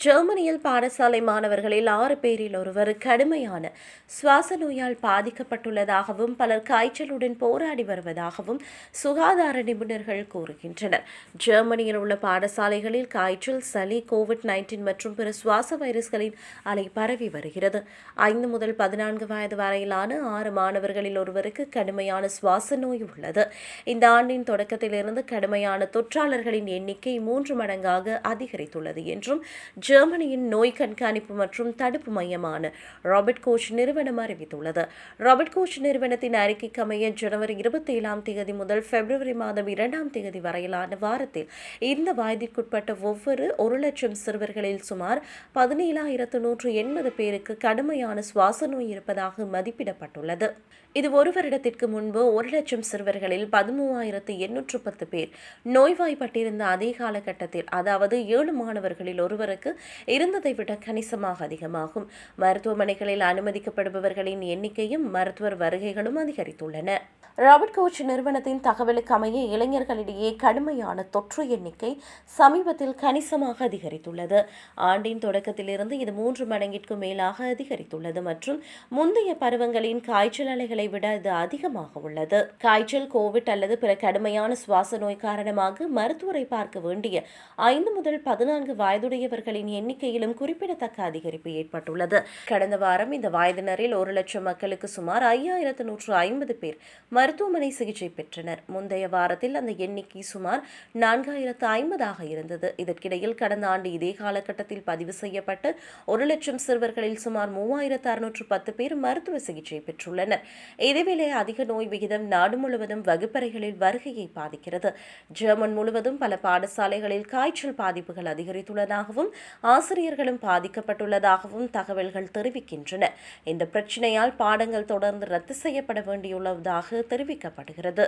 ஜெர்மனியில் பாடசாலை மாணவர்களில் ஆறு பேரில் ஒருவர் கடுமையான சுவாச நோயால் பாதிக்கப்பட்டுள்ளதாகவும் பலர் காய்ச்சலுடன் போராடி வருவதாகவும் சுகாதார நிபுணர்கள் கூறுகின்றனர். ஜெர்மனியில் உள்ள பாடசாலைகளில் காய்ச்சல் சளி கோவிட் நைன்டீன் மற்றும் பிற சுவாச வைரஸ்களின் அலை பரவி வருகிறது. ஐந்து முதல் பதினான்கு வயது வரையிலான ஆறு மாணவர்களில் ஒருவருக்கு கடுமையான சுவாச நோய் உள்ளது. இந்த ஆண்டின் தொடக்கத்திலிருந்து கடுமையான தொற்றாளர்களின் எண்ணிக்கை மூன்று மடங்காக அதிகரித்துள்ளது என்றும் ஜெர்மனியின் நோய் கண்காணிப்பு மற்றும் தடுப்பு மையமான ராபர்ட் கோச் நிறுவனம் அறிவித்துள்ளது. ராபர்ட் கோச் நிறுவனத்தின் அறிக்கைக்கு அமைய ஜனவரி இருபத்தி ஏழாம் தேதி முதல் பிப்ரவரி மாதம் இரண்டாம் தேதி வரையிலான வாரத்தில் இந்த வயதிற்குட்பட்ட ஒவ்வொரு ஒரு லட்சம் சிறுவர்களில் சுமார் பதினேழாயிரத்து நூற்று எண்பது பேருக்கு கடுமையான சுவாச நோய் இருப்பதாக மதிப்பிடப்பட்டுள்ளது. இது ஒரு வருடத்திற்கு முன்பு ஒரு லட்சம் சிறுவர்களில் பதிமூவாயிரத்து எண்ணூற்று பத்து பேர் நோய்வாய்ப்பட்டிருந்த அதே காலகட்டத்தில் அதாவது ஏழு மாணவர்களில் ஒருவருக்கு இருந்ததை விட கணிசமாக அதிகமாகும். மருத்துவமனைகளில் அனுமதிக்கப்படுபவர்களின் எண்ணிக்கையும் மருத்துவர் வருகைகளும் அதிகரித்துள்ளன. ராபர்ட் கோச் நிறுவனத்தின் தகவலுக்கு அமைய இளைஞர்களிடையே கடுமையான தொற்று எண்ணிக்கை சமீபத்தில் கணிசமாக அதிகரித்துள்ளது. ஆண்டின் தொடக்கத்திலிருந்து இது மூன்று மடங்கிற்கும் மேலாக அதிகரித்துள்ளது மற்றும் முந்தைய பருவங்களின் காய்ச்சல் அலைகளை விட இது அதிகமாக உள்ளது. காய்ச்சல் கோவிட் அல்லது பிற கடுமையான சுவாச நோய் காரணமாக மருத்துவரை பார்க்க வேண்டிய ஐந்து முதல் பதினான்கு வயதுடையவர்களின் எண்ணிக்கையிலும் குறிப்பிடத்தக்க அதிகரிப்பு ஏற்பட்டுள்ளது. கடந்த வாரம் இந்த வயதினரில் ஒரு லட்சம் மக்களுக்கு சுமார் ஐயாயிரத்து நூற்று ஐம்பது பேர் மருத்துவமனை சிகிச்சை பெற்றனர். முந்தைய வாரத்தில் அந்த எண்ணிக்கை சுமார் நான்காயிரத்து ஐம்பதாக இருந்தது. இதற்கிடையில் கடந்த ஆண்டு இதே காலகட்டத்தில் பதிவு செய்யப்பட்டு ஒரு லட்சம் சிறுவர்களில் சுமார் மூவாயிரத்து அறுநூற்று பத்து பேர் மருத்துவ சிகிச்சை பெற்றுள்ளனர். இதேவேளை அதிக நோய் விகிதம் நாடு முழுவதும் வகுப்பறைகளில் வருகையை பாதிக்கிறது. ஜெர்மன் முழுவதும் பல பாடசாலைகளில் காய்ச்சல் பாதிப்புகள் அதிகரித்துள்ளதாகவும் ஆசிரியர்களும் பாதிக்கப்பட்டுள்ளதாகவும் தகவல்கள் தெரிவிக்கின்றன. இந்த பிரச்சினையால் பாடங்கள் தொடர்ந்து ரத்து செய்யப்பட வேண்டியுள்ளதாக தெரிவிக்கப்படுகிறது.